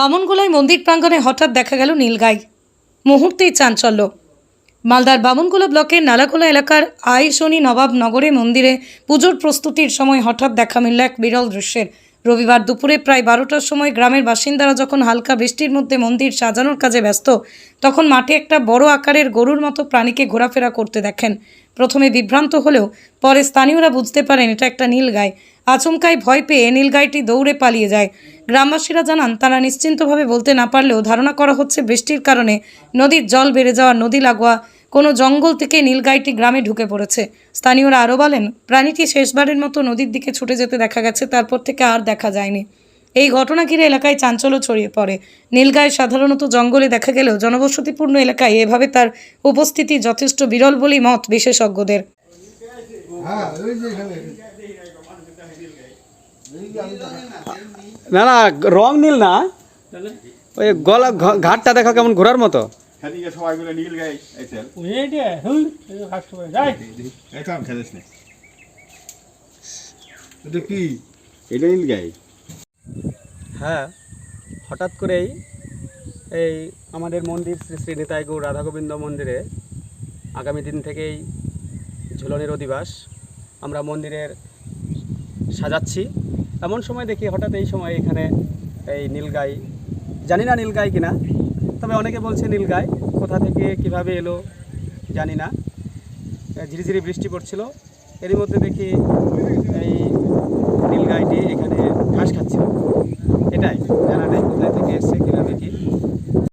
বামনগোলায় মন্দির প্রাঙ্গণে হঠাৎ দেখা গেল নীলগাই। মুহূর্তেই চাঞ্চল্য। মালদার বামনগোলা ব্লকের নালাকোলা এলাকার আয় শনি নবাব নগরে মন্দিরে পুজোর প্রস্তুতির সময় হঠাৎ দেখা মিলল এক বিরল দৃশ্যের। রবিবার দুপুরে প্রায় বারোটার সময় গ্রামের বাসিন্দারা যখন হালকা বৃষ্টির মধ্যে মন্দির সাজানোর কাজে ব্যস্ত, তখন মাঠে একটা বড় আকারের গরুর মতো প্রাণীকে ঘোরাফেরা করতে দেখেন। প্রথমে বিভ্রান্ত হলেও পরে স্থানীয়রা বুঝতে পারেন এটা একটা নীলগাই আচমকাই ভয় পেয়ে নীলগাইটি দৌড়ে পালিয়ে যায়। গ্রামবাসীরা জানান, তারা নিশ্চিন্তভাবে বলতে না পারলেও ধারণা করা হচ্ছে বৃষ্টির কারণে নদীর জল বেড়ে যাওয়া নদী লাগোয়া কোনো জঙ্গল থেকে নীলগাইটি গ্রামে ঢুকে পড়েছে। স্থানীয়রা আরও বলেন প্রাণীটি শেষবারের মতো নদীর দিকে ছুটে যেতে দেখা গেছে তারপর থেকে আর দেখা যায়নি। এই ঘটনা ঘিরে এলাকায় চাঞ্চল্য ছড়িয়ে পড়ে। নীলগায় সাধারণত জঙ্গলে দেখা গেলেও জনবসতিপূর্ণ এলাকায় এভাবে তার উপস্থিতি যথেষ্ট বিরল বলেই মত বিশেষজ্ঞদের। না না রং নীল না। ওই গলা ঘাটটা দেখো কেমন ঘোরার মতো। সেদিকে সবাই মিলে নীল গাই এসেল। এইটা হুই হাসতে পারে যাই। এটা আমি খেলিস না। এটা কি? এটা নীল গাই হ্যাঁ হঠাৎ করেই এই আমাদের মন্দির শ্রী শ্রী নিতাই গৌর রাধা গোবিন্দ মন্দিরে আগামী দিন থেকেই ঝুলনের অধিবাস আমরা মন্দিরের সাজাচ্ছি। এমন সময় দেখি হঠাৎ এই সময় এখানে এই নীলগাই জানি না নীলগাই কিনা তবে অনেকে বলছে নীলগায় কোথা থেকে কীভাবে এলো জানি না। ঝিরিঝিরি বৃষ্টি পড়ছিল। এরই মধ্যে দেখি এই